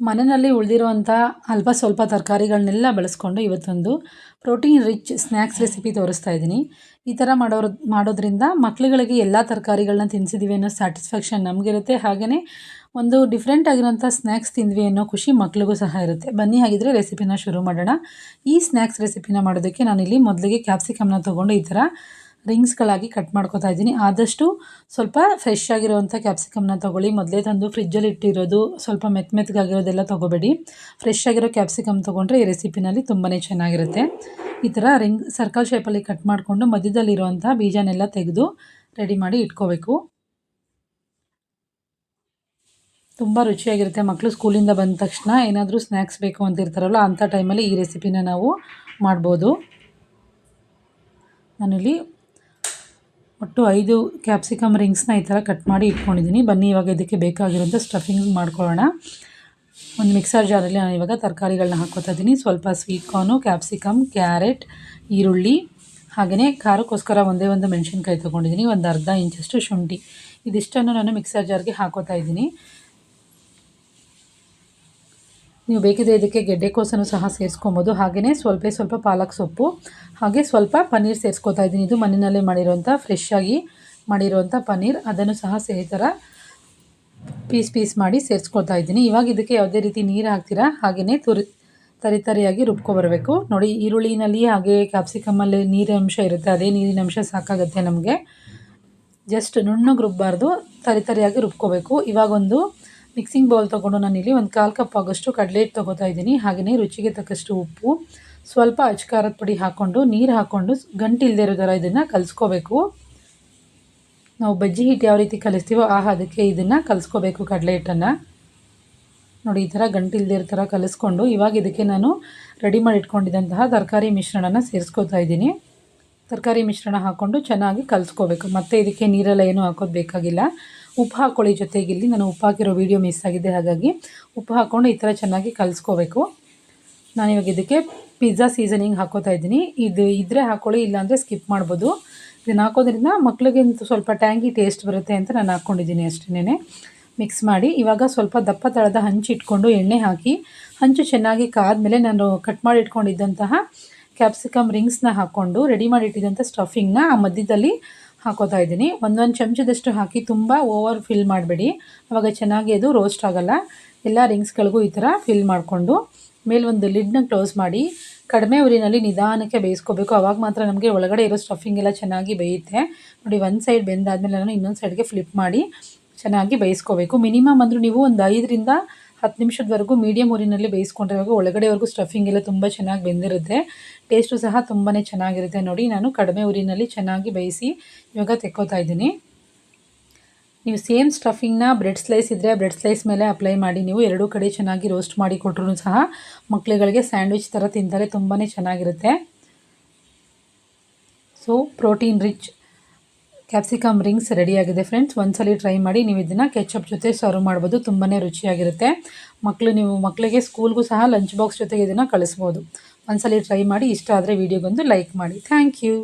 ಮನೆಯಲ್ಲಿ ಉಳಿದಿರುವಂಥ ಅಲ್ಪ ಸ್ವಲ್ಪ ತರಕಾರಿಗಳನ್ನೆಲ್ಲ ಬಳಸ್ಕೊಂಡು ಇವತ್ತೊಂದು ಪ್ರೋಟೀನ್ ರಿಚ್ ಸ್ನ್ಯಾಕ್ಸ್ ರೆಸಿಪಿ ತೋರಿಸ್ತಾ ಇದ್ದೀನಿ. ಈ ಥರ ಮಾಡೋರು, ಮಾಡೋದ್ರಿಂದ ಮಕ್ಕಳುಗಳಿಗೆ ಎಲ್ಲ ತರಕಾರಿಗಳನ್ನ ತಿನ್ನಿಸಿದ್ವಿ ಅನ್ನೋ ಸ್ಯಾಟಿಸ್ಫ್ಯಾಕ್ಷನ್ ನಮಗಿರುತ್ತೆ. ಹಾಗೆಯೇ ಒಂದು ಡಿಫ್ರೆಂಟ್ ಆಗಿರೋಂಥ ಸ್ನ್ಯಾಕ್ಸ್ ತಿಂದ್ವಿ ಅನ್ನೋ ಖುಷಿ ಮಕ್ಳಿಗೂ ಸಹ ಇರುತ್ತೆ. ಬನ್ನಿ ಹಾಗಿದ್ರೆ ರೆಸಿಪಿನ ಶುರು ಮಾಡೋಣ. ಈ ಸ್ನ್ಯಾಕ್ಸ್ ರೆಸಿಪಿನ ಮಾಡೋದಕ್ಕೆ ನಾನಿಲ್ಲಿ ಮೊದಲಿಗೆ ಕ್ಯಾಪ್ಸಿಕಮ್ನ ತೊಗೊಂಡು ಈ ಥರ ರಿಂಗ್ಸ್ಗಳಾಗಿ ಕಟ್ ಮಾಡ್ಕೋತಾ ಇದ್ದೀನಿ. ಆದಷ್ಟು ಸ್ವಲ್ಪ ಫ್ರೆಶ್ ಆಗಿರುವಂಥ ಕ್ಯಾಪ್ಸಿಕಮ್ನ ತೊಗೊಳ್ಳಿ. ಮೊದಲೇ ತಂದು ಫ್ರಿಜ್ಜಲ್ಲಿ ಇಟ್ಟಿರೋದು ಸ್ವಲ್ಪ ಮೆತ್ತ ಮೆತ್ತಗಾಗಿರೋದೆಲ್ಲ ತೊಗೋಬೇಡಿ. ಫ್ರೆಶ್ ಆಗಿರೋ ಕ್ಯಾಪ್ಸಿಕಮ್ ತೊಗೊಂಡ್ರೆ ಈ ರೆಸಿಪಿನಲ್ಲಿ ತುಂಬಾ ಚೆನ್ನಾಗಿರುತ್ತೆ. ಈ ಥರ ರಿಂಗ್ ಸರ್ಕಲ್ ಶೇಪಲ್ಲಿ ಕಟ್ ಮಾಡಿಕೊಂಡು ಮಧ್ಯದಲ್ಲಿರುವಂಥ ಬೀಜನೆಲ್ಲ ತೆಗೆದು ರೆಡಿ ಮಾಡಿ ಇಟ್ಕೋಬೇಕು. ತುಂಬ ರುಚಿಯಾಗಿರುತ್ತೆ. ಮಕ್ಕಳು ಸ್ಕೂಲಿಂದ ಬಂದ ತಕ್ಷಣ ಏನಾದರೂ ಸ್ನ್ಯಾಕ್ಸ್ ಬೇಕು ಅಂತ ಇರ್ತಾರಲ್ಲ ಅಂಥ ಟೈಮಲ್ಲಿ ಈ ರೆಸಿಪಿನ ನಾವು ಮಾಡ್ಬೋದು. ನಾನಿಲ್ಲಿ ಒಟ್ಟು ಐದು ಕ್ಯಾಪ್ಸಿಕಮ್ ರಿಂಗ್ಸ್ನ ಈ ಥರ ಕಟ್ ಮಾಡಿ ಇಟ್ಕೊಂಡಿದ್ದೀನಿ. ಬನ್ನಿ, ಇವಾಗ ಇದಕ್ಕೆ ಬೇಕಾಗಿರೋಂಥ ಸ್ಟಫಿಂಗ್ ಮಾಡ್ಕೊಳ್ಳೋಣ. ಒಂದು ಮಿಕ್ಸರ್ ಜಾರಲ್ಲಿ ನಾನು ಇವಾಗ ತರಕಾರಿಗಳನ್ನ ಹಾಕೋತಾ ಇದ್ದೀನಿ. ಸ್ವಲ್ಪ ಸ್ವೀಟ್ ಕಾರ್ನು ಕ್ಯಾಪ್ಸಿಕಮ್ ಕ್ಯಾರೆಟ್ ಈರುಳ್ಳಿ ಹಾಗೆಯೇ ಖಾರಕ್ಕೋಸ್ಕರ ಒಂದೇ ಒಂದು ಮೆಣಸಿನ್ಕಾಯಿ ತೊಗೊಂಡಿದ್ದೀನಿ. ಒಂದು ಅರ್ಧ ಇಂಚಷ್ಟು ಶುಂಠಿ. ಇದಿಷ್ಟನ್ನು ನಾನು ಮಿಕ್ಸರ್ ಜಾರ್ಗೆ ಹಾಕೋತಾ ಇದ್ದೀನಿ. ನೀವು ಬೇಕಿದ್ರೆ ಇದಕ್ಕೆ ಗೆಡ್ಡೆಕೋಸನ್ನು ಸಹ ಸೇರಿಸ್ಕೊಬೋದು. ಹಾಗೆಯೇ ಸ್ವಲ್ಪ ಸ್ವಲ್ಪ ಪಾಲಕ್ ಸೊಪ್ಪು, ಹಾಗೆ ಸ್ವಲ್ಪ ಪನ್ನೀರ್ ಸೇರಿಸ್ಕೊತಾ ಇದ್ದೀನಿ. ಇದು ಮನೆಯಲ್ಲೇ ಮಾಡಿರೋಂಥ ಫ್ರೆಶ್ ಆಗಿ ಮಾಡಿರೋಂಥ ಪನ್ನೀರ್. ಅದನ್ನು ಸಹ ಸೇ ಥರ ಪೀಸ್ ಪೀಸ್ ಮಾಡಿ ಸೇರಿಸ್ಕೊತಾ ಇದ್ದೀನಿ. ಇವಾಗ ಇದಕ್ಕೆ ಯಾವುದೇ ರೀತಿ ನೀರು ಹಾಕ್ತೀರಾ? ಹಾಗೆಯೇ ತುರಿ, ತರಿ ತರಿಯಾಗಿ ರುಬ್ಕೊಬರಬೇಕು ನೋಡಿ ಈರುಳ್ಳಿನಲ್ಲಿ ಹಾಗೆ ಕ್ಯಾಪ್ಸಿಕಮ್ಮಲ್ಲಿ ನೀರಿನ ಅಂಶ ಇರುತ್ತೆ. ಅದೇ ನೀರಿನ ಅಂಶ ಸಾಕಾಗುತ್ತೆ ನಮಗೆ. ಜಸ್ಟ್ ನುಣ್ಣಗೆ ರುಬ್ಬಾರ್ದು. ತರಿ ತರಿಯಾಗಿ ರುಬ್ಕೋಬೇಕು. ಇವಾಗೊಂದು ಮಿಕ್ಸಿಂಗ್ ಬೌಲ್ ತೊಗೊಂಡು ನಾನಿಲ್ಲಿ ಒಂದು ಕಾಲು ಕಪ್ ಆಗೋಷ್ಟು ಕಡಲೆ ಹಿಟ್ಟು ತೊಗೋತಾ ಇದ್ದೀನಿ. ಹಾಗೆಯೇ ರುಚಿಗೆ ತಕ್ಕಷ್ಟು ಉಪ್ಪು, ಸ್ವಲ್ಪ ಅಚ್ಕಾರದ ಪುಡಿ ಹಾಕ್ಕೊಂಡು, ನೀರು ಹಾಕ್ಕೊಂಡು ಗಂಟು ಇಲ್ಲದೆ ಥರ ಇದನ್ನು ಕಲಿಸ್ಕೋಬೇಕು. ನಾವು ಬಜ್ಜಿ ಹಿಟ್ಟು ಯಾವ ರೀತಿ ಕಲಿಸ್ತೀವೋ ಆ ಅದಕ್ಕೆ ಇದನ್ನು ಕಲಿಸ್ಕೋಬೇಕು ಕಡಲೆ ಹಿಟ್ಟನ್ನು. ನೋಡಿ, ಈ ಥರ ಗಂಟಿಲ್ದೇ ಇರೋ ಥರ ಕಲಿಸ್ಕೊಂಡು ಇವಾಗ ಇದಕ್ಕೆ ನಾನು ರೆಡಿ ಮಾಡಿ ಇಟ್ಕೊಂಡಿದ್ದಂತಹ ತರಕಾರಿ ಮಿಶ್ರಣನ ಸೇರಿಸ್ಕೋತಾ ಇದ್ದೀನಿ. ತರಕಾರಿ ಮಿಶ್ರಣ ಹಾಕ್ಕೊಂಡು ಚೆನ್ನಾಗಿ ಕಲಿಸ್ಕೋಬೇಕು. ಮತ್ತು ಇದಕ್ಕೆ ನೀರೆಲ್ಲ ಏನೂ ಹಾಕೋದು ಬೇಕಾಗಿಲ್ಲ. ಉಪ್ಪು ಹಾಕ್ಕೊಳ್ಳಿ ಜೊತೆಗೆ. ಇಲ್ಲಿ ನಾನು ಉಪ್ಪು ಹಾಕಿರೋ ವೀಡಿಯೋ ಮಿಸ್ ಆಗಿದೆ. ಹಾಗಾಗಿ ಉಪ್ಪು ಹಾಕ್ಕೊಂಡು ಈ ಥರ ಚೆನ್ನಾಗಿ ಕಲಿಸ್ಕೋಬೇಕು. ನಾನಿವಾಗ ಇದಕ್ಕೆ ಪಿಜ್ಜಾ ಸೀಸನಿಂಗ್ ಹಾಕೋತಾ ಇದ್ದೀನಿ. ಇದು ಇದ್ದರೆ ಹಾಕ್ಕೊಳ್ಳಿ ಇಲ್ಲಾಂದರೆ ಸ್ಕಿಪ್ ಮಾಡ್ಬೋದು. ಇದನ್ನು ಹಾಕೋದ್ರಿಂದ ಮಕ್ಳಿಗೆ ಸ್ವಲ್ಪ ಟ್ಯಾಂಗಿ ಟೇಸ್ಟ್ ಬರುತ್ತೆ ಅಂತ ನಾನು ಹಾಕ್ಕೊಂಡಿದ್ದೀನಿ ಅಷ್ಟೇ ಮಿಕ್ಸ್ ಮಾಡಿ ಇವಾಗ ಸ್ವಲ್ಪ ದಪ್ಪ ತಳದ ಹಂಚು ಇಟ್ಕೊಂಡು ಎಣ್ಣೆ ಹಾಕಿ, ಹಂಚು ಚೆನ್ನಾಗಿ ಕಾದ್ಮೇಲೆ ನಾನು ಕಟ್ ಮಾಡಿ ಇಟ್ಕೊಂಡಿದ್ದಂತಹ ಕ್ಯಾಪ್ಸಿಕಮ್ ರಿಂಗ್ಸ್ನ ಹಾಕ್ಕೊಂಡು ರೆಡಿ ಮಾಡಿ ಇಟ್ಟಿದ್ದಂಥ ಸ್ಟಫಿಂಗ್ನ ಆ ಮಧ್ಯದಲ್ಲಿ ಹಾಕೋತಾ ಇದ್ದೀನಿ. ಒಂದೊಂದು ಚಮಚದಷ್ಟು ಹಾಕಿ ತುಂಬ ಓವರ್ ಫಿಲ್ ಮಾಡಬೇಡಿ. ಆವಾಗ ಚೆನ್ನಾಗಿ ಅದು ರೋಸ್ಟ್ ಆಗೋಲ್ಲ. ಎಲ್ಲ ರಿಂಗ್ಸ್ಗಳಿಗೂ ಈ ಥರ ಫಿಲ್ ಮಾಡಿಕೊಂಡು ಮೇಲೊಂದು ಲಿಡ್ನ ಕ್ಲೋಸ್ ಮಾಡಿ ಕಡಿಮೆ ಉರಿನಲ್ಲಿ ನಿಧಾನಕ್ಕೆ ಬೇಯಿಸ್ಕೋಬೇಕು. ಅವಾಗ ಮಾತ್ರ ನಮಗೆ ಒಳಗಡೆ ಇರೋ ಸ್ಟಫಿಂಗ್ ಎಲ್ಲ ಚೆನ್ನಾಗಿ ಬೇಯುತ್ತೆ. ನೋಡಿ, ಒಂದು ಸೈಡ್ ಬೆಂದಾದಮೇಲೆ ನಾನು ಇನ್ನೊಂದು ಸೈಡ್ಗೆ ಫ್ಲಿಪ್ ಮಾಡಿ ಚೆನ್ನಾಗಿ ಬೇಯಿಸ್ಕೋಬೇಕು. ಮಿನಿಮಮ್ ಅಂದರೂ ನೀವು ಒಂದು ಐದರಿಂದ ಹತ್ತು ನಿಮಿಷದವರೆಗೂ ಮೀಡಿಯಮ್ ಊರಿನಲ್ಲಿ ಬೇಯಿಸ್ಕೊಂಡಿರುವಾಗ ಒಳಗಡೆವರೆಗೂ ಸ್ಟಫಿಂಗ್ ಎಲ್ಲ ತುಂಬ ಚೆನ್ನಾಗಿ ಬೆಂದಿರುತ್ತೆ. ಟೇಸ್ಟು ಸಹ ತುಂಬಾ ಚೆನ್ನಾಗಿರುತ್ತೆ ನೋಡಿ. ನಾನು ಕಡಿಮೆ ಊರಿನಲ್ಲಿ ಚೆನ್ನಾಗಿ ಬೇಯಿಸಿ ಇವಾಗ ತೆಕ್ಕೋತಾ ಇದ್ದೀನಿ. ನೀವು ಸೇಮ್ ಸ್ಟಫಿಂಗ್ನ ಬ್ರೆಡ್ ಸ್ಲೈಸ್ ಇದ್ದರೆ ಬ್ರೆಡ್ ಸ್ಲೈಸ್ ಮೇಲೆ ಅಪ್ಲೈ ಮಾಡಿ. ನೀವು ಎರಡೂ ಕಡೆ ಚೆನ್ನಾಗಿ ರೋಸ್ಟ್ ಮಾಡಿ ಕೊಟ್ಟರು ಸಹ ಮಕ್ಕಳುಗಳಿಗೆ ಸ್ಯಾಂಡ್ವಿಚ್ ಥರ ತಿಂತಾರೆ ತುಂಬಾ ಚೆನ್ನಾಗಿರುತ್ತೆ. So protein rich capsicum rings ರೆಡಿಯಾಗಿದೆ ಫ್ರೆಂಡ್ಸ್ ಒಂದ್ಸಲಿ ಟ್ರೈ ಮಾಡಿ ನೀವು ಇದನ್ನು ಕೆಚಪ್ ಜೊತೆ ಸರ್ವ್ ಮಾಡ್ಬೋದು. ತುಂಬಾ ರುಚಿಯಾಗಿರುತ್ತೆ. ಮಕ್ಕಳು ನೀವು ಮಕ್ಕಳಿಗೆ ಸ್ಕೂಲ್ಗೂ ಸಹ ಲಂಚ್ ಬಾಕ್ಸ್ ಜೊತೆಗೆ ಇದನ್ನು ಕಳಿಸ್ಬೋದು. ಒಂದ್ಸಲಿ ಟ್ರೈ ಮಾಡಿ ಇಷ್ಟ ಆದರೆ ವೀಡಿಯೋಗೊಂದು ಲೈಕ್ ಮಾಡಿ. Thank you